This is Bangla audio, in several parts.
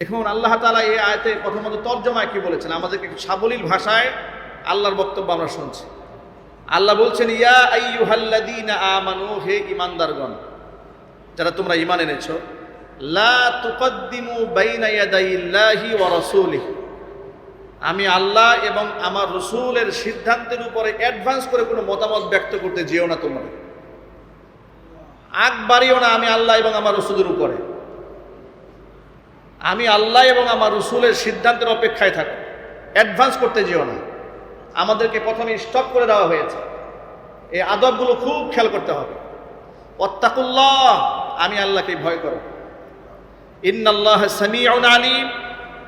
এখন আল্লাহ তালা এই আয়তে প্রথমত তর্জমায় কি বলেছেন? আমাদেরকে সাবলীল ভাষায় আল্লাহর বক্তব্য আমরা শুনছি। আল্লাহ বলছেন, ইয়া আইয়ুহাল্লাযীনা আমানু, হে ঈমানদারগণ, যারা তোমরা ঈমান এনেছো, লা তুকদ্দিমু বাইনা ইয়াদাইল্লাহি ওয়া রাসূলিহি। আমি আল্লাহ এবং আমার রসুলের সিদ্ধান্তের উপরে অ্যাডভান্স করে কোনো মতামত ব্যক্ত করতে যেও না তোমরা। আগ বাড়িও না আমি আল্লাহ এবং আমার রসুলের উপরে। আমি আল্লাহ এবং আমার রসুলের সিদ্ধান্তের অপেক্ষায় থাকো অ্যাডভান্স করতে যেও না। আমাদেরকে প্রথমে স্টপ করে দেওয়া হয়েছে। এই আদবগুলো খুব খেয়াল করতে হবে। অত্তাকুল্লাহ আমি আল্লাহকে ভয় করো। ইন্নাল্লাহ সামিউন আলিম,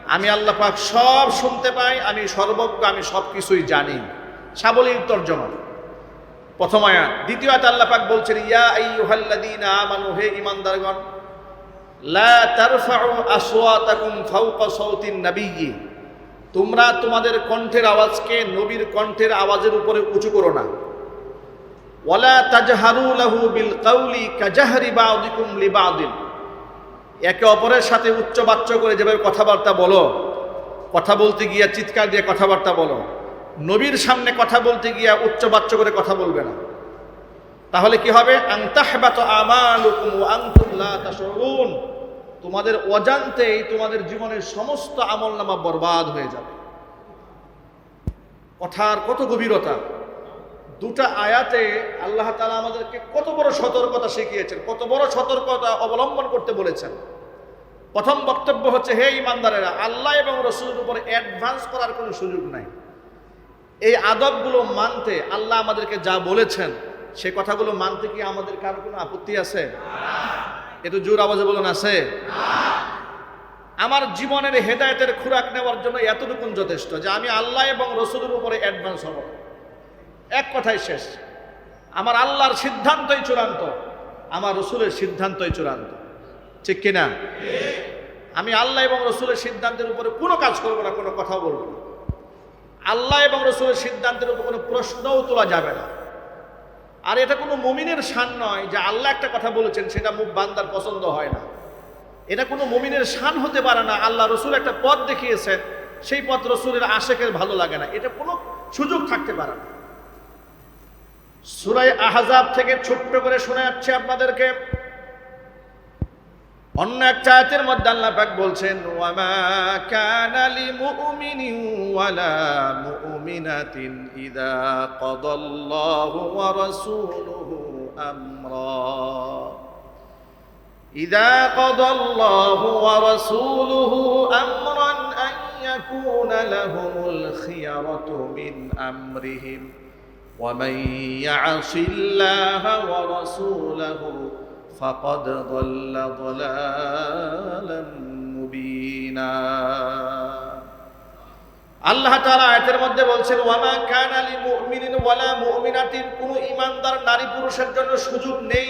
আমি আল্লাহ পাক সব শুনতে পাই, আমি সর্বজ্ঞ, আমি সব কিছুই জানি। সাবলীল তর্জমা। প্রথম আয়াত। দ্বিতীয় আয়াত আল্লাহ পাক বলছেন, ইয়া আইয়ুহাল্লাযীনা আমানু, হে ঈমানদারগণ তোমরা তোমাদের কণ্ঠের আওয়াজকে নবীর কণ্ঠের আওয়াজের উপরে উঁচু করো না। ওয়ালা তাজহারু লাহু বিল কাউলি কাজাহরি বাউদিকুম লিবাউদিন একে অপরের সাথে উচ্চবাচ্য করে যেভাবে কথাবার্তা বলো, কথা বলতে গিয়া চিৎকার দিয়ে কথাবার্তা বলো, নবীর সামনে কথা বলতে গিয়া উচ্চবাচ্য করে কথা বলবে না। তাহলে কি হবে? তোমাদের অজান্তেই তোমাদের জীবনের সমস্ত আমলনামা বরবাদ হয়ে যাবে। কথার কত গভীরতা। দুটা আয়াতে আল্লাহ তালা আমাদেরকে কত বড় সতর্কতা শিখিয়েছেন, কত বড় সতর্কতা অবলম্বন করতে বলেছেন। প্রথম বক্তব্য হচ্ছে, হে ইমানদারেরা আল্লাহ এবং রসুলের উপরে অ্যাডভান্স করার কোনো সুযোগ নাই। এই আদবগুলো মানতে আল্লাহ আমাদেরকে যা বলেছেন সে কথাগুলো মানতে কি আমাদের কারও কোনো আপত্তি আছে? একটু জোর আওয়াজে বলুন, আছে? আমার জীবনের হেদায়তের খুরাক নেওয়ার জন্য এতটুকুন যথেষ্ট যে আমি আল্লাহ এবং রসুলের উপরে অ্যাডভান্স হব। এক কথাই শেষ। আমার আল্লাহর সিদ্ধান্তই চূড়ান্ত, আমার রসুলের সিদ্ধান্তই চূড়ান্ত। ঠিক কিনা? আমি আল্লাহ এবং রসুলের সিদ্ধান্তের উপরে কোনো কাজ করব না, কোনো কথা বলব না। আল্লাহ এবং রসুলের সিদ্ধান্তের উপর কোনো প্রশ্নও তোলা যাবে না। আর এটা কোনো মমিনের শান নয় যে আল্লাহ একটা কথা বলেছেন, সেটা মুখ বান্দার পছন্দ হয় না। এটা কোনো মমিনের শান হতে পারে না, আল্লাহ রসুল একটা পথ দেখিয়েছেন, সেই পথ রসুলের আশেকের ভালো লাগে না। এটা কোনো সুযোগ থাকতে পারে না। সুরাই আহজাব থেকে ছোট্ট করে শোনা যাচ্ছে আপনাদেরকে। অন্য এক চায়াতের মধ্যে আল্লাহ পাক বলছেন ওয়ামা কানা লিমুমিনিন ওয়ালা মুমিনাতিন ইযা কাদাল্লাহু ওয়া রাসূলুহু আমরা إذا قضى الله ورسوله أمرا أن يكون لهم الخيرة من أمرهم ومن يعص الله ورسوله فقد ضل ضلالا مبينا আল্লাহ তাআলা আয়াতের মধ্যে বলছেন ওয়ামা কানা লি মুমিনিন ওয়ালা মুমিনাতিন কোন ঈমানদার নারী পুরুষের জন্য সুযোগ নেই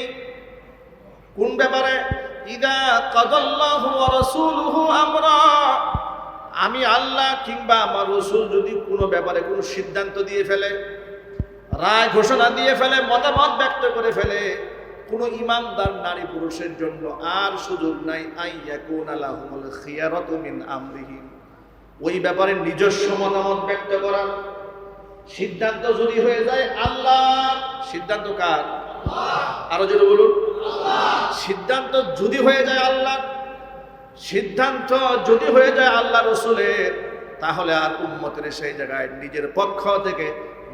কোন ব্যাপারে ইদা কাদাল্লাহু ওয়া রাসূলুহু আমরা আমি আল্লাহ কিংবা আমার রসুল যদি কোনো ব্যাপারে কোনো সিদ্ধান্ত দিয়ে ফেলে রায় ঘোষণা দিয়ে ফেলে মতামত ব্যক্ত করে ফেলে কোনো ইমানদার নারী পুরুষের জন্য আর সুযোগ নাই আইয়াকুন আলাহুল খিয়ারতু মিন আমরিহিম ওই ব্যাপারে নিজস্ব মতামত ব্যক্ত করার সিদ্ধান্ত যদি হয়ে যায় আল্লাহ সিদ্ধান্ত কার? আরও যদি বলুন। সিদ্ধান্ত যদি হয়ে যায় আল্লাহ সিদ্ধান্ত যদি হয়ে যায় আল্লাহ রসুলের তাহলে আর উম্মতের সেই জায়গায় নিজের পক্ষ থেকে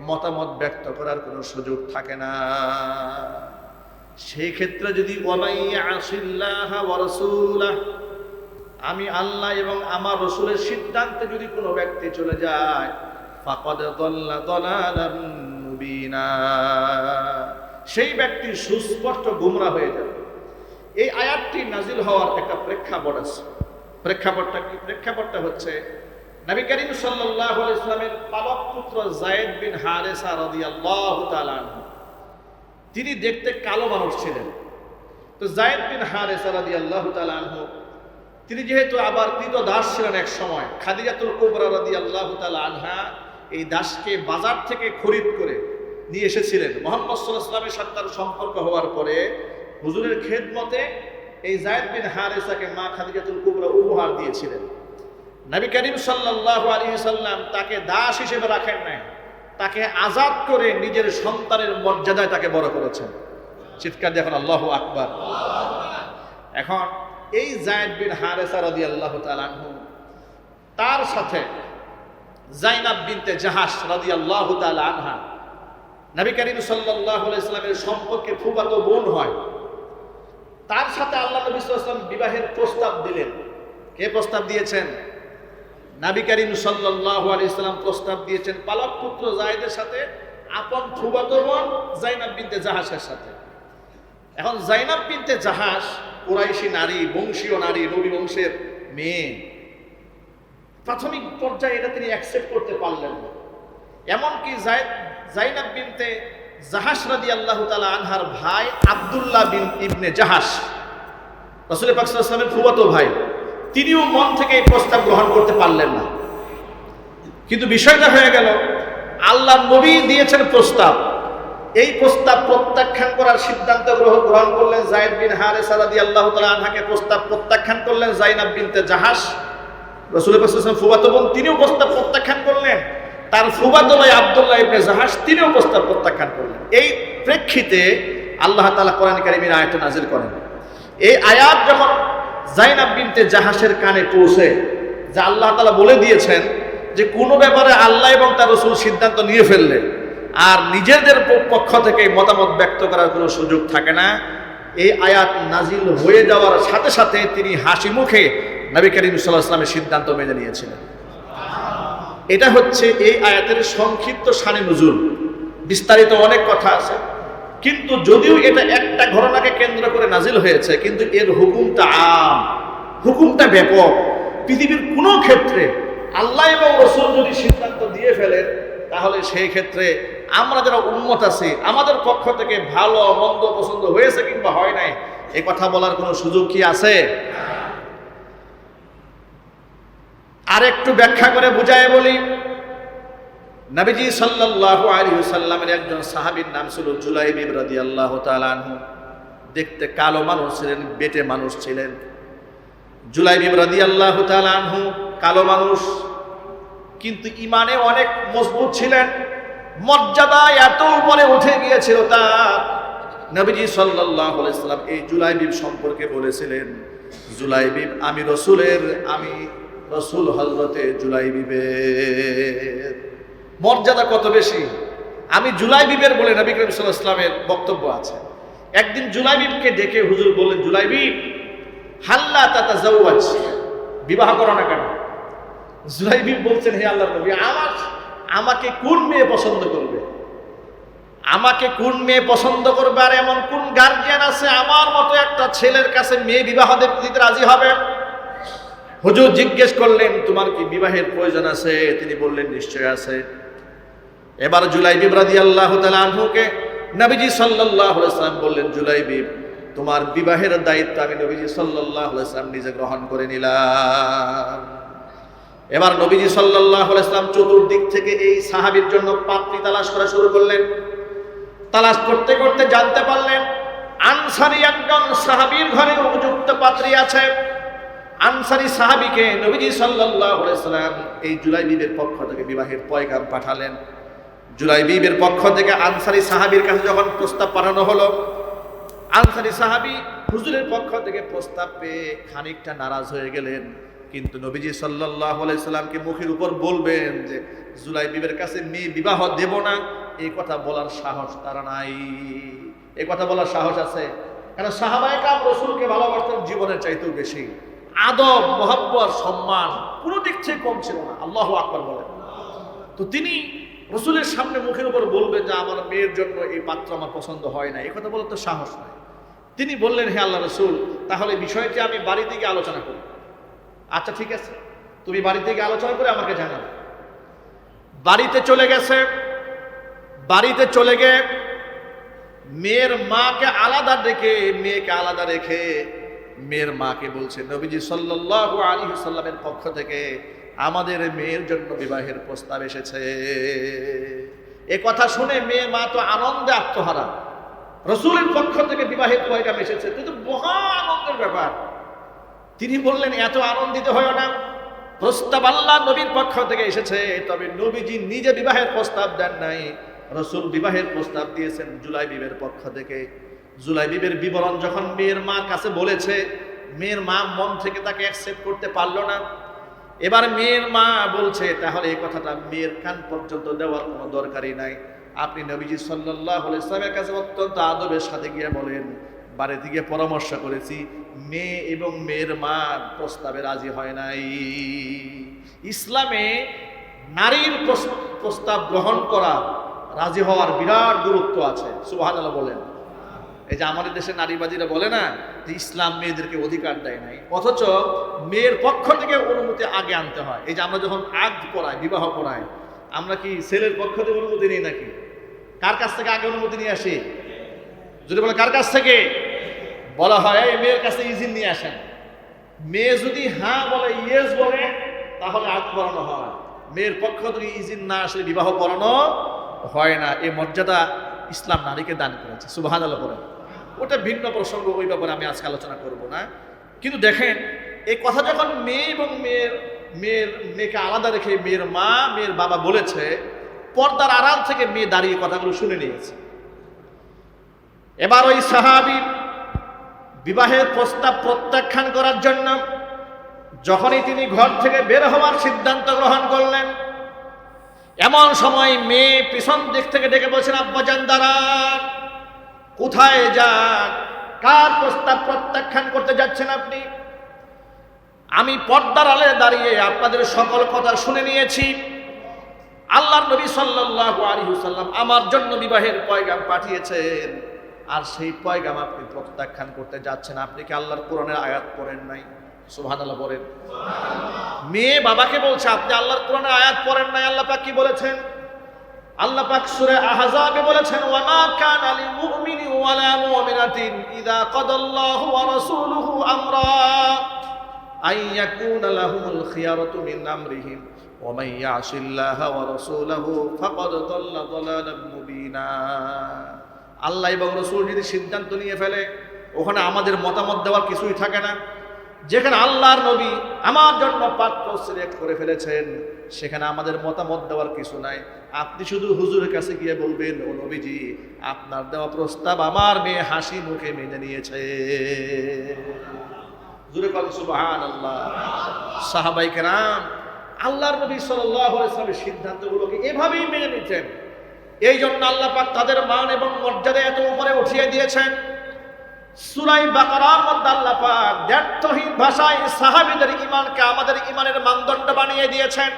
মতামত ব্যক্ত করার কোনো সুযোগ থাকে না। সেই ক্ষেত্রে যদি আমি আল্লাহ এবং আমার রসুলের সিদ্ধান্তে যদি কোনো ব্যক্তি চলে যায় সেই ব্যক্তি সুস্পষ্ট গুমরা হয়ে যাবে। এই আয়াতটি নাজিল হওয়ার একটা প্রেক্ষাপট আছে। প্রেক্ষাপটটা কি? প্রেক্ষাপটটা হচ্ছে, নবী করিম আলাইহি ইসলামের পালক পুত্র জায়েদ বিন হারেসা রাদিয়াল্লাহু তাআলা তিনি দেখতে কালো মানুষ ছিলেন। তো জায়েদ বিন হারেসা রাদিয়াল্লাহু তাআলা আনহু, তিনি যেহেতু আবার কৃত দাস ছিলেন এক সময়, খাদিজাতুল কুবরা তাআলা আনহা এই দাসকে বাজার থেকে খরিদ করে নিয়ে এসেছিলেন। মোহাম্মদ সাল্লাহ ইসলামের সাথে তার সম্পর্ক হওয়ার পরে হুজুরের খেদমতে এই জায়দ বিন হারেসাকে মা খাদিজাতুল কুবরা উপহার দিয়েছিলেন। নবী করিম সাল্লাল্লাহু আলাইহি সাল্লাম তাকে দাস হিসেবে রাখেন নাই। তাকে আজাদ করে নিজের সন্তানের মর্যাদায় তাকে বড় করেছেন। চিৎকার দিয়ে এখন আল্লাহু আকবার। এখন এই জায়দ বিন হারেসা রাদিয়াল্লাহু তাআলা আনহু, তার সাথে জাইনাব বিনতে জাহাস রাদিয়াল্লাহু তাআলা আনহা, নবী করিম সাল্লাল্লাহু আলাইহি সাল্লামের সম্পর্কে ফুফাতো বোন হয়। তার সাথে আল্লাহ নবী সাল্লাম বিবাহের প্রস্তাব দিলেন। কে প্রস্তাব দিয়েছেন? নাবি করিম সাল্লাল্লাহু আলাইহি সাল্লাম প্রস্তাব দিয়েছেন পালক পুত্র জায়েদের সাথে, আপন ফুফাতো বোন জাইনাব বিনতে জাহাসের সাথে। এখন জাইনাব বিনতে জাহাস কুরাইশি নারী, বংশীয় নারী, নবী বংশের মেয়ে। প্রাথমিক পর্যায়ে এটা তিনি অ্যাকসেপ্ট করতে পারলেন না। এমনকি জাইনাব বিনতে জাহাস রাদি আল্লাহ তালা আনহার ভাই আবদুল্লাহ বিন ইবনে জাহাস রসুল পাকসালামের ফুবাতো ভাই। তিনিও মন থেকে এই প্রস্তাব গ্রহণ করতে পারলেন না। কিন্তু বিষয়টা হয়ে গেল, আল্লাহ নবী দিয়েছেন প্রস্তাব। এই প্রস্তাব প্রত্যাখ্যান করার সিদ্ধান্ত গ্রহণ করলেন জায়দ বিন হারে সারাদি আল্লাহ আনহাকে। প্রস্তাব প্রত্যাখ্যান করলেন জাইনাব বিনতে জাহাস রসুল ফুবাতো বোন তিনিও প্রস্তাব প্রত্যাখ্যান করলেন। তার ফুবাতো ভাই আবদুল্লাহ ইবনে জাহাজ তিনিও প্রস্তাব প্রত্যাখ্যান করলেন। এই প্রেক্ষিতে আল্লাহ তালা কোরআন কারিমের আয়াত নাজিল করেন। এই আয়াত যখন জাইনাব বিনতে জাহাসের কানে পৌঁছে, যে আল্লাহ তালা বলে দিয়েছেন যে কোনো ব্যাপারে আল্লাহ এবং তার রসুল সিদ্ধান্ত নিয়ে ফেললে আর নিজেদের পক্ষ থেকে মতামত ব্যক্ত করার কোনো সুযোগ থাকে না। এই আয়াত নাজিল হয়ে যাওয়ার সাথে সাথে তিনি হাসি মুখে নবী করিম সাল্লাহ সিদ্ধান্ত মেনে নিয়েছিলেন। এটা হচ্ছে এই আয়াতের সংক্ষিপ্ত সানে নজুল। বিস্তারিত অনেক কথা আছে। কিন্তু যদিও এটা একটা ঘটনাকে কেন্দ্র করে নাজিল হয়েছে, কিন্তু এর হুকুমটা আম। হুকুমটা ব্যাপক। পৃথিবীর কোনো ক্ষেত্রে আল্লাহ এবং রসুল যদি সিদ্ধান্ত দিয়ে ফেলেন, তাহলে সেই ক্ষেত্রে আমরা যারা উন্মত আছি, আমাদের পক্ষ থেকে ভালো, মন্দ, পছন্দ হয়েছে কিংবা হয় নাই এই কথা বলার কোনো সুযোগ কি আছে? আর একটু ব্যাখ্যা করে বুঝায় বলি নবীজি সাল্লাল্লাহু আলাইহি সাল্লামের একজন সাহাবীর নাম ছিল জুলাইবিব রাদিয়াল্লাহু তাআলা আনহু। দেখতে কালো মানুষ ছিলেন, বেটে মানুষ ছিলেন। জুলাইবিব রাদিয়াল্লাহু তাআলা আনহু কালো মানুষ, কিন্তু ইমানে অনেক মজবুত ছিলেন। মর্যাদা এত উপরে উঠে গিয়েছিল তার। নবীজি সাল্লাল্লাহু আলাইহি সাল্লাম এই জুলাইবিব সম্পর্কে বলেছিলেন জুলাইবিব আমি রসুলের, আমি রসুল হজরতে জুলাইবিবের। মর্যাদা কত বেশি? আমি জুলাই জুলাইবিবের বলে নবী করিম ইসলামের বক্তব্য আছে। একদিন জুলাইবিবকে ডেকে হুজুর বললেন জুলাইবিব হাল্লা তাতা জাউয়াজ বিবাহ করো না কেন? জুলাইবিব বলছেন, হে আল্লাহ নবী, আমার, আমাকে কোন মেয়ে পছন্দ করবে? আমাকে কোন মেয়ে পছন্দ করবে? আর এমন কোন গার্জিয়ান আছে আমার মতো একটা ছেলের কাছে মেয়ে বিবাহ দিতে রাজি হবে? হুজুর জিজ্ঞেস করলেন, তোমার কি বিবাহের প্রয়োজন আছে? তিনি বললেন, নিশ্চয় আছে। এবার জুলাই বিবরাদি আল্লাহ আনহুকে নবীজি সাল্লাহ সাল্লাম বললেন জুলাই বিব তোমার বিবাহের দায়িত্ব আমি নবীজি সাল্লাহ সাল্লাম নিজে গ্রহণ করে নিলাম। এবার নবীজি সাল্লাহ সাল্লাম চতুর্দিক থেকে এই সাহাবির জন্য পাত্রী তালাশ করা শুরু করলেন। তালাশ করতে করতে জানতে পারলেন, আনসারি একজন সাহাবীর ঘরে উপযুক্ত পাত্রী আছে। আনসারি সাহাবিকে নবীজি সাল্লাল্লাহু আলাইহি এই জুলাই বিবের পক্ষ থেকে বিবাহের পয়গাম পাঠালেন। জুলাই বিবের পক্ষ থেকে আনসারি সাহাবীর কাছে যখন প্রস্তাব পাঠানো হলো, আনসারি সাহাবি হুজুরের পক্ষ থেকে প্রস্তাব পেয়ে খানিকটা নারাজ হয়ে গেলেন। কিন্তু নবীজি সাল্লাল্লাহু আলাইহি সাল্লামকে মুখের উপর বলবেন যে, জুলাই বিবের কাছে মেয়ে বিবাহ দেব না এই কথা বলার সাহস তারা নাই। এই কথা বলার সাহস আছে। কারণ সাহাবায়ে কাম রসুলকে ভালোবাসতেন জীবনের চাইতেও বেশি। আদব মহাব্বর সম্মান কোনো দিক থেকে কম ছিল না। আল্লাহ আকবর বলেন। তো তিনি রসুলের সামনে মুখের উপর বলবে যে, আমার মেয়ের জন্য এই পাত্র আমার পছন্দ হয় না। এই কথা বলার তো সাহস নাই। তিনি বললেন, হে আল্লাহ রসুল, তাহলে বিষয়টি আমি বাড়ি থেকে আলোচনা করি। আচ্ছা ঠিক আছে। তুমি বাড়ি থেকে আলোচনা করে আমাকে জানাবে। বাড়িতে চলে গেছে। বাড়িতে চলে গিয়ে মেয়ের মাকে আলাদা রেখে মেয়েকে আলাদা রেখে মেয়ের মাকে বলছে, নবীজি সাল্লাল্লাহু আলাইহি সাল্লামের পক্ষ থেকে আমাদের মেয়ের জন্য বিবাহের প্রস্তাব এসেছে। এ কথা শুনে মেয়ের মা তো আনন্দে আত্মহারা। রসুলের পক্ষ থেকে বিবাহের পয়গাম এসেছে। কিন্তু মহা আনন্দের ব্যাপার। তিনি বললেন, এত আনন্দিত হয় না। প্রস্তাব আল্লাহ নবীর পক্ষ থেকে এসেছে। তবে নবীজি নিজে বিবাহের প্রস্তাব দেন নাই। রসুল বিবাহের প্রস্তাব দিয়েছেন জুলাই বিবের পক্ষ থেকে। জুলাই বিবের বিবরণ যখন মেয়ের মা কাছে বলেছে, মেয়ের মা মন থেকে তাকে অ্যাকসেপ্ট করতে পারল না। এবার মেয়ের মা বলছে, তাহলে এই কথাটা মেয়ের কান পর্যন্ত দেওয়ার কোনো দরকারই নাই। আপনি নবীজি সাল্লাহ ইসলামের কাছে অত্যন্ত আদবের সাথে গিয়ে বলেন বাড়িতে গিয়ে পরামর্শ করেছি, মেয়ে এবং মেয়ের মা প্রস্তাবে রাজি হয় নাই। ইসলামে নারীর প্রস্তাব গ্রহণ করা রাজি হওয়ার বিরাট গুরুত্ব আছে। সুবাহান বলেন। এই যে আমাদের দেশে নারীবাদীরা বলে না যে ইসলাম মেয়েদেরকে অধিকার দেয় নাই, অথচ মেয়ের পক্ষ থেকে অনুমতি আগে আনতে হয়। এই যে আমরা যখন আগ পড়াই, বিবাহ পড়াই, আমরা কি ছেলের পক্ষ থেকে অনুমতি নিই নাকি? কার কাছ থেকে আগে অনুমতি নিয়ে আসি? যদি বলে, কার কাছ থেকে? বলা হয়, এই মেয়ের কাছে ইজিন নিয়ে আসেন। মেয়ে যদি হ্যাঁ বলে, ইয়েস বলে, তাহলে আগ পড়ানো হয়। মেয়ের পক্ষ থেকে ইজিন না আসলে বিবাহ পড়ানো হয় না। এই মর্যাদা ইসলাম নারীকে দান করেছে। সুবাহান আল্লাহ বলেন। ওটা ভিন্ন প্রসঙ্গ, ওই ব্যাপারে আমি আজকে আলোচনা করব না। কিন্তু দেখেন, এই কথা যখন মেয়ে এবং মেয়ের মেয়ের, মেয়েকে আলাদা রেখে মেয়ের মা, মেয়ের বাবা বলেছে, পর্দার আড়াল থেকে মেয়ে দাঁড়িয়ে কথাগুলো শুনে নিয়েছে। এবার ওই সাহাবি বিবাহের প্রস্তাব প্রত্যাখ্যান করার জন্য যখনই তিনি ঘর থেকে বের হওয়ার সিদ্ধান্ত গ্রহণ করলেন, এমন সময় মেয়ে পিছন দিক থেকে ডেকে বলছেন আব্বাজান দাঁড়ান। কোথায় যান কার প্রস্তাব প্রত্যাখ্যান করতে যাচ্ছেন আপনি? আমি পর্দার আলে দাঁড়িয়ে আপনাদের সকল কথা শুনে নিয়েছি। আল্লাহর নবী সাল্লাল্লাহু আলাইহি সাল্লাম আমার জন্য বিবাহের পয়গাম পাঠিয়েছেন। আর সেই পয়গাম আপনি প্রত্যাখ্যান করতে যাচ্ছেন। আপনি কি আল্লাহর কোরআনের আয়াত পড়েন নাই? সুবহানাল্লাহ বলেন মেয়ে বাবাকে বলছে আপনি আল্লাহর কোরআনের আয়াত পড়েন নাই? আল্লাহ পাক কি বলেছেন? আল্লাহ পাক সূরা আহজাবে বলেছেন ওয়া মা কানা লিল মুমিনি ওয়ালা মুমিনাতিন ইযা কাদাল্লাহু ওয়া রাসূলুহু আমরা আন ইয়াকুনা লাহুমুল খিয়ারাতু মিন আমরিহিম, ওয়া মান ইয়াসিল্লাহা ওয়া রাসূলাহু ফাকাদ দাল্লা দালালাম মুবিনা আল্লাহ এবং রসুল যদি সিদ্ধান্ত নিয়ে ফেলে, ওখানে আমাদের মতামত দেওয়ার কিছুই থাকে না। যেখানে আল্লাহর নবী আমার জন্য পাত্র সিলেক্ট করে ফেলেছেন সেখানে আমাদের মতামত দেওয়ার কিছু নাই। আপনি শুধু হুজুরের কাছে গিয়ে বলবেন, ও নবীজি, আপনার দেওয়া প্রস্তাব আমার মেয়ে হাসি মুখে মেনে নিয়েছে। জুরে কল সুবাহান আল্লাহ সাহাবাই কেরাম, আল্লাহর নবী সাল্লামের সিদ্ধান্তগুলোকে এভাবেই মেনে নিতেন। এই জন্য আল্লাহ পাক তাদের মান এবং মর্যাদা এত উপরে উঠিয়ে দিয়েছেন। সুরাই বাকারার মধ্যে আল্লাহ পাক ব্যর্থহীন ভাষায় সাহাবীদের ইমানকে আমাদের ইমানের মানদণ্ড বানিয়ে দিয়েছেন।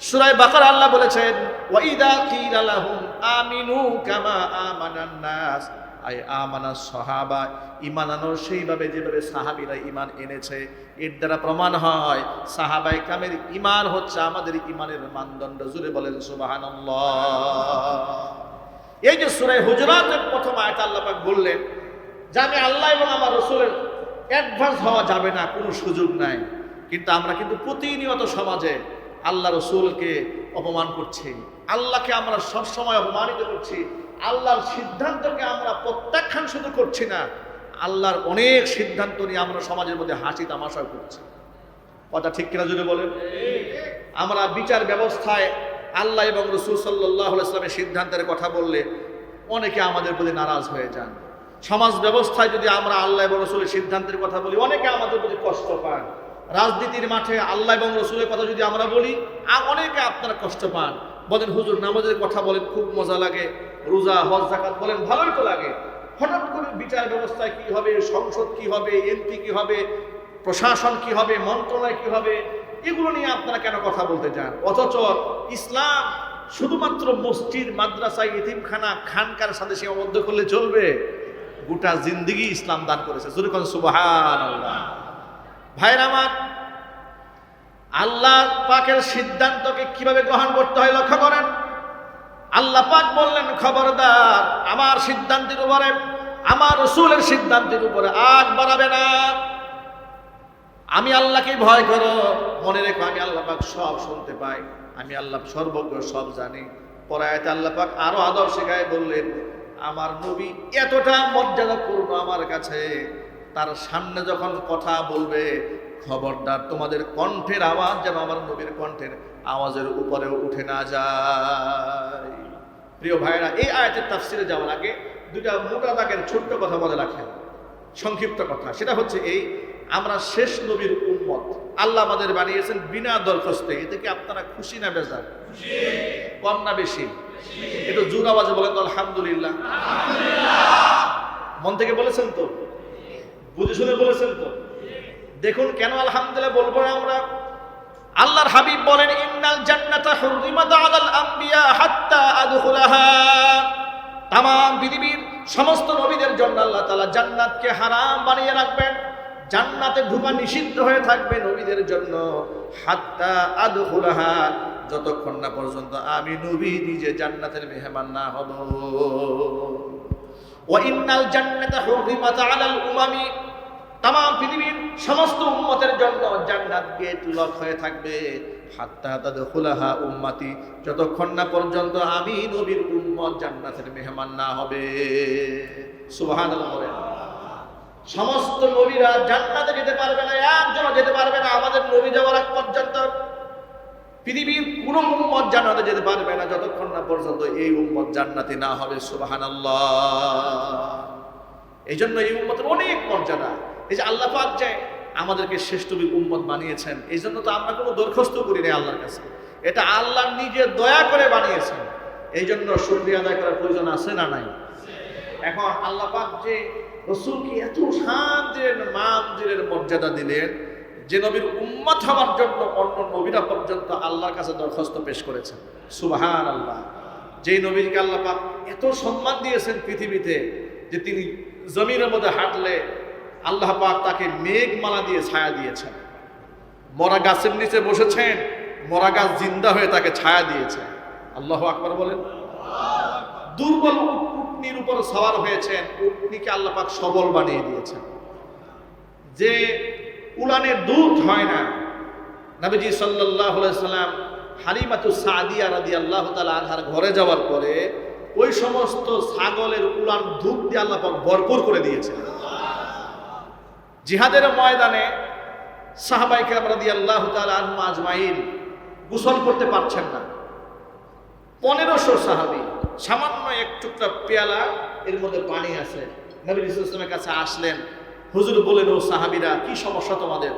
সুরাই বাকার আল্লাহ বলেছেন, ওয়াইদা কিলা লাহুম আমিনু কামা আমানান নাস। আই আমানা সাহাবা ইমান আনো সেইভাবে যেভাবে সাহাবীরা ইমান এনেছে, এর দ্বারা প্রমাণ হয় সাহাবাই কামের ইমান হচ্ছে আমাদের ইমানের মানদণ্ড জুড়ে বলেন সুবহানাল্লাহ। এই যে সুরাই হুজরাতের প্রথম আয়াত আল্লাহ পাক বললেন যে আমি আল্লাহ এবং আমার রসুলের অ্যাডভান্স হওয়া যাবে না, কোনো সুযোগ নাই। কিন্তু আমরা কিন্তু প্রতিনিয়ত সমাজে আল্লাহ রসুলকে অপমান করছি। আল্লাহকে আমরা সবসময় অপমানিত করছি। আল্লাহর সিদ্ধান্তকে আমরা প্রত্যাখ্যান শুধু করছি না, আল্লাহর অনেক সিদ্ধান্ত নিয়ে আমরা সমাজের মধ্যে হাসি তামাশা করছি। কথা ঠিক কিনা যদি বলেন? আমরা বিচার ব্যবস্থায় আল্লাহ এবং রসুল সাল্লাহ ইসলামের সিদ্ধান্তের কথা বললে অনেকে আমাদের প্রতি নারাজ হয়ে যান। সমাজ ব্যবস্থায় যদি আমরা আল্লাহ এবং রসুলের সিদ্ধান্তের কথা বলি, অনেকে আমাদের প্রতি কষ্ট পান। রাজনীতির মাঠে আল্লাহ এবং রসুলের কথা যদি আমরা বলি অনেকে আপনারা কষ্ট পান। বলেন, হুজুর, নামাজের কথা বলেন, খুব মজা লাগে। রোজা, হজ জাকাত বলেন, ভালোই তো লাগে। হঠাৎ করে বিচার ব্যবস্থায় কি হবে? সংসদ কি হবে? এমপি কি হবে? প্রশাসন কি হবে? মন্ত্রণালয় কি হবে? এগুলো নিয়ে আপনারা কেন কথা বলতে চান? অথচ ইসলাম শুধুমাত্র মসজিদ মাদ্রাসা ইতিমখানা খানকার সাথে সীমাবদ্ধ করলে চলবে। গোটা জিন্দিগি ইসলাম দান করেছে। যেরকম সুবাহান আল্লাহ ভাইর আমার, আল্লাহ পাকের সিদ্ধান্তকে কীভাবে গ্রহণ করতে হয় লক্ষ্য করেন? আল্লাহ পাক বললেন, খবরদার, আমার সিদ্ধান্তের উপরে, আমার রসুলের সিদ্ধান্তের উপরে আগ বাড়াবে না। আমি আল্লাহকে ভয় করো। মনে রেখো, আমি আল্লাহ পাক সব শুনতে পাই। আমি আল্লাহ সর্বজ্ঞ, সব জানি। পরায়তে আল্লাহ পাক আরও আদর শেখায় বললেন, আমার নবী এতটা মর্যাদাপূর্ণ আমার কাছে। তার সামনে যখন কথা বলবে খবরদার তোমাদের কণ্ঠের আওয়াজ যেন আমার নবীর কণ্ঠের আওয়াজের উপরেও উঠে না যায়। প্রিয় ভাইরা এই আয়াতের তাফসিরে যাওয়ার আগে দুটা মোটা দাগের ছোট্ট কথা মনে রাখেন। সংক্ষিপ্ত কথা সেটা হচ্ছে এই আমরা শেষ নবীর উম্মত। আল্লাহ আমাদের বানিয়েছেন বিনা দরখাস্তে। এতে কি আপনারা খুশি না বেজার? কম না বেশি? একটু জোর আওয়াজে বলেন তো আলহামদুলিল্লাহ। মন থেকে বলেছেন তো? বুঝে শুনে বলেছেন তো? দেখুন, কেন আলহামদুলিল্লাহ বলব না আমরা? আল্লাহর হাবিব বলেন, ইন্নাল জান্নাতা হুররিমাত আলাল আম্বিয়া হাত্তা আদখুলাহা। তাম পৃথিবীর সমস্ত নবীদের জন্য আল্লাহ তাআলা জান্নাতকে হারাম বানিয়ে রাখবেন, জান্নাতে ঢুকা নিষিদ্ধ হয়ে থাকবে নবীদের জন্য। হাত্তা আদখুলাহা, যতক্ষণ না পর্যন্ত আমি নবী, নিজে জান্নাতের মেহমান না হব। ওয়া ইন্নাল জান্নাতা হুররিমাত আলাল উমামি। তাম পৃথিবীর সমস্ত উম্মতের জন্য জান্নাত গেট লক হয়ে থাকবে। হাত্তা তাদখুলাহা উম্মতি, যতক্ষণ না পর্যন্ত আমি নবীর উম্মত জান্নাতের মেহমান না হবে। বলেন। সমস্ত নবীরা জান্নাতে যেতে পারবে না, একজনও যেতে পারবে না, আমাদের নবী যাওয়ার আগ পর্যন্ত। পৃথিবীর কোনো উম্মত জান্নাতে যেতে পারবে না, যতক্ষণ না পর্যন্ত এই উম্মত জান্নাতে না হবে, সুবহানাল্লাহ। এই জন্য এই উম্মতের অনেক মর্যাদা। এই যে আল্লাহ পাক যে আমাদেরকে শ্রেষ্ঠ উম্মত বানিয়েছেন এই জন্য তো আমরা কোনো দরখাস্ত করি নাই আল্লাহর কাছে। এটা আল্লাহ নিজে দয়া করে বানিয়েছেন। এই জন্য শুক্রিয়া আদায় করার প্রয়োজন আছে না নাই? এখন আল্লাহ পাক যে রসুলকে এত শান্তির মামজিরের মর্যাদা দিলেন, যে নবীর উম্মত হওয়ার জন্য অন্য নবীরা পর্যন্ত আল্লাহর কাছে দরখাস্ত পেশ করেছেন। সুবাহান আল্লাহ যেই নবীকে আল্লাহ পাক এত সম্মান দিয়েছেন পৃথিবীতে, যে তিনি জমিনের মধ্যে হাঁটলে আল্লাহ পাক তাকে মেঘমালা দিয়ে ছায়া দিয়েছেন। মরা গাছের নিচে বসেছেন, মরা গাছ জিন্দা হয়ে তাকে ছায়া দিয়েছে আল্লাহ আকবর বলেন। দুর্বল উটনির উপর সওয়ার হয়েছেন উটনিকে আল্লাহ পাক সবল বানিয়ে দিয়েছেন। যে উলানের দুধ হয় না, নবীজি সাল্লাহ সাল্লাম হালিমাতু সাদিয়া রাদি আল্লাহ তালা আনহার ঘরে যাওয়ার পরে ওই সমস্ত ছাগলের উলান দুধ দিয়ে আল্লাহ পাক ভরপুর করে দিয়েছেন। জিহাদের ময়দানে সাহাবাইকে আমরা দিয়ে আল্লাহ আজমাইন গোসল করতে পারছেন না। পনেরোশো সাহাবি, সামান্য এক টুকটা পেয়ালা এর মধ্যে পানি আছে। নবী ইসলামের কাছে আসলেন, হুজুর বলেন, ও সাহাবিরা, কি সমস্যা তোমাদের?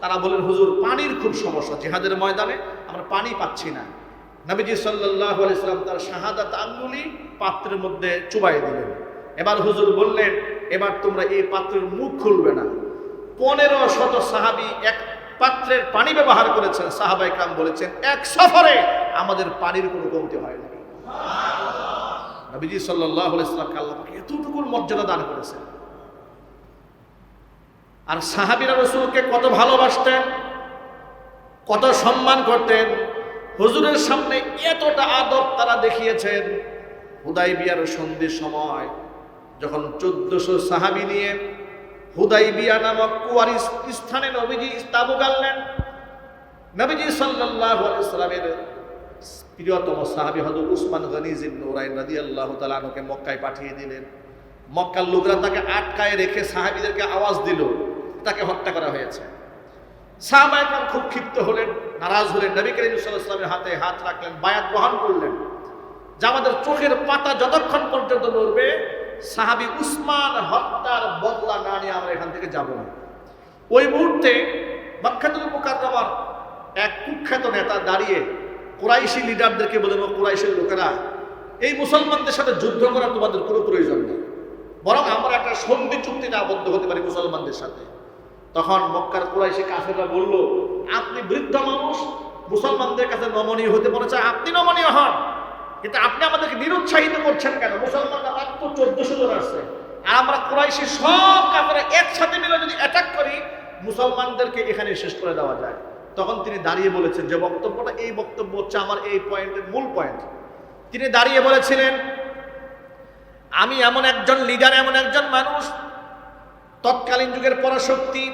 তারা বলেন, হুজুর, পানির খুব সমস্যা। জিহাদের ময়দানে আমরা পানি পাচ্ছি না। নবীজি সাল্লাহ আলাইসাল্লাম তার শাহাদাত আঙ্গুলি পাত্রের মধ্যে চুবাই দিলেন। এবার হুজুর বললেন, এবার তোমরা এই পাত্রের মুখ খুলবে না। পনেরো শত সাহাবি এক পাত্রের পানি ব্যবহার করেছেন। সাহাবাই কাম বলেছেন, এক সফরে আমাদের পানির কোনো কমতি হয় না। নবীজি সাল্লাহ ইসলামকে আল্লাহ পাক এতটুকুর মর্যাদা দান করেছেন। আর সাহাবিরা রসুলকে কত ভালোবাসতেন, কত সম্মান করতেন হুজুরের সামনে এতটা আদব তারা দেখিয়েছেন। হুদাই বিয়ার সন্ধির সময় যখন চোদ্দশো সাহাবি নিয়ে হুদাই বিয়া নামক কুয়ার স্থানে নবীজি তাবু গাললেন নবীজি সাল্লাহ ইসলামের প্রিয়তম সাহাবি হজরত উসমান গনি জিন্নুরাইন রাদি আল্লাহ তালানুকে মক্কায় পাঠিয়ে দিলেন। মক্কার লোকরা তাকে আটকায় রেখে সাহাবিদেরকে আওয়াজ দিল, তাকে হত্যা করা হয়েছে। সাহাবাইকার খুব ক্ষিপ্ত হলেন, নারাজ হলেন। নবী করিম সাল্লামের হাতে হাত রাখলেন, বায়াত গ্রহণ করলেন। যে আমাদের চোখের পাতা যতক্ষণ পর্যন্ত নড়বে, সাহাবি উসমান হত্যার বদলা না নিয়ে আমরা এখান থেকে যাব না। ওই মুহূর্তে বাক্ষাতুল মুকাদ্দমার এক কুখ্যাত নেতা দাঁড়িয়ে কোরাইশি লিডারদেরকে বলে কোরাইশের লোকেরা, এই মুসলমানদের সাথে যুদ্ধ করার তোমাদের কোনো প্রয়োজন নেই। বরং আমরা একটা সন্ধি চুক্তিতে আবদ্ধ হতে পারি মুসলমানদের সাথে। তখন মক্কার কুরাইশি কাফেররা বলল, আপনি বৃদ্ধ মানুষ, মুসলমানদের কাছে নমনীয় হতে মনে চায়, আপনি নমনীয় হন। কিন্তু আপনি আমাদেরকে নিরুৎসাহিত করছেন কেন? মুসলমানরা মাত্র চোদ্দশো জন আসছে। আর আমরা কুরাইশি সব কাপড়ে একসাথে মিলে যদি অ্যাটাক করি, মুসলমানদেরকে এখানে শেষ করে দেওয়া যায়। তখন তিনি দাঁড়িয়ে বলেছেন যে, বক্তব্যটা এই বক্তব্য হচ্ছে আমার এই পয়েন্টের মূল পয়েন্ট। তিনি দাঁড়িয়ে বলেছিলেন, আমি এমন একজন লিডার এমন একজন মানুষ তৎকালীন যুগের পরাশক্তি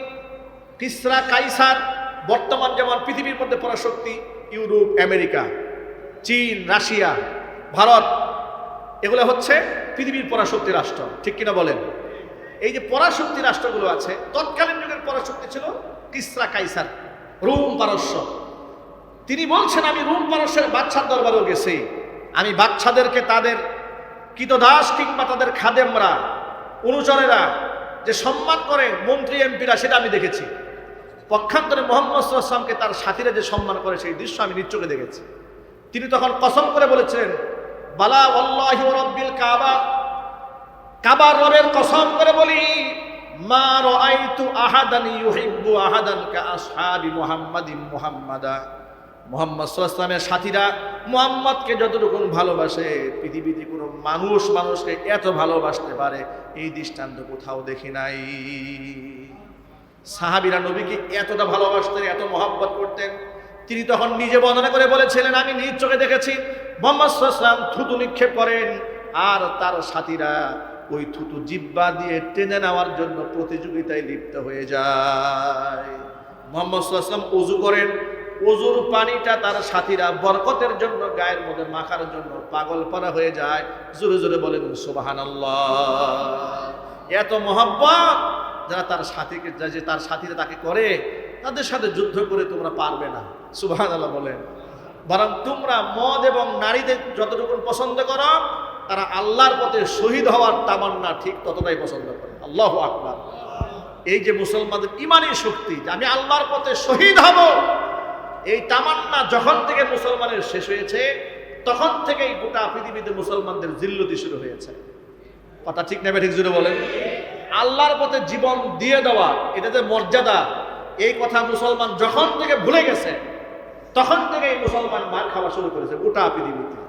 কিসরা কাইসার, বর্তমান যেমন পৃথিবীর মধ্যে পরাশক্তি, ইউরোপ, আমেরিকা, চীন, রাশিয়া, ভারত, এগুলো হচ্ছে পৃথিবীর পরাশক্তি রাষ্ট্র। ঠিক কিনা বলেন? এই যে পরাশক্তি রাষ্ট্রগুলো আছে, তৎকালীন যুগের পরাশক্তি ছিল কিসরা কাইসার, রোম পারস্য। তিনি বলছেন, আমি রোম পারস্যের বাচ্চার দরবারেও গেছি। আমি বাচ্চাদেরকে তাদের কৃতদাস কিংবা তাদের খাদেমরা, অনুচরেরা যে সম্মান করে মন্ত্রী এমপিরা, সেটা আমি দেখেছি। পক্ষান্তরে মোহাম্মদ সাল্লামকে তার সাথীরা যে সম্মান করে, সেই দৃশ্য আমি নিশ্চকে দেখেছি। তিনি তখন কসম করে বলেছিলেন, বালা রব্বিল কাবা। কাবার রবের কসম করে বলি, মা রাআইতু আহাদান ইউহিব্বু আহাদান কা আসহাবি মুহাম্মাদিন মুহাম্মাদা। মোহাম্মদ সাল্লামের সাথীরা মোহাম্মদকে যতটুকু ভালোবাসে, পৃথিবীতে কোনো মানুষ মানুষকে এত ভালোবাসতে পারে, এই দৃষ্টান্ত কোথাও দেখি নাই। সাহাবিরা নবীকে এতটা ভালোবাসতেন, এত মহাব্বত করতেন, তিনি তখন নিজে বর্ণনা করে বলেছিলেন, আমি নিজ চোখে দেখেছি, মোহাম্মদ সাল্লাম থুতু নিক্ষেপ করেন, আর তার সাথীরা ওই থুতু জিব্বা দিয়ে টেনে নেওয়ার জন্য প্রতিযোগিতায় লিপ্ত হয়ে যায়। মোহাম্মদ সাল্লাম অজু করেন অজুর পানিটা তার সাথীরা বরকতের জন্য, গায়ের মধ্যে মাখার জন্য পাগল পারা হয়ে যায়। জোরে জোরে বলেন সুবাহান এত মহব্বত যারা তার সাথীকে, যে তার সাথীরা তাকে করে, তাদের সাথে যুদ্ধ করে তোমরা পারবে না। সুবাহান আল্লাহ বলেন। বরং তোমরা মদ এবং নারীদের যতটুকু পছন্দ করো, তারা আল্লাহর পথে শহীদ হওয়ার তামান্না ঠিক ততটাই পছন্দ করে। আল্লাহ আকবার। এই যে মুসলমানদের ইমানি শক্তি, যে আমি আল্লাহর পথে শহীদ হব এই তামান্না যখন থেকে মুসলমানের শেষ হয়েছে, তখন থেকেই গোটা পৃথিবীতে মুসলমানদের জিল্লতি শুরু হয়েছে। কথা ঠিক নেবে ঠিক জুড়ে বলেন। আল্লাহর পথে জীবন দিয়ে দেওয়া, এটা যে মর্যাদা, এই কথা মুসলমান যখন থেকে ভুলে গেছে, তখন থেকে এই মুসলমান মার খাওয়া শুরু করেছে গোটা পৃথিবীতে।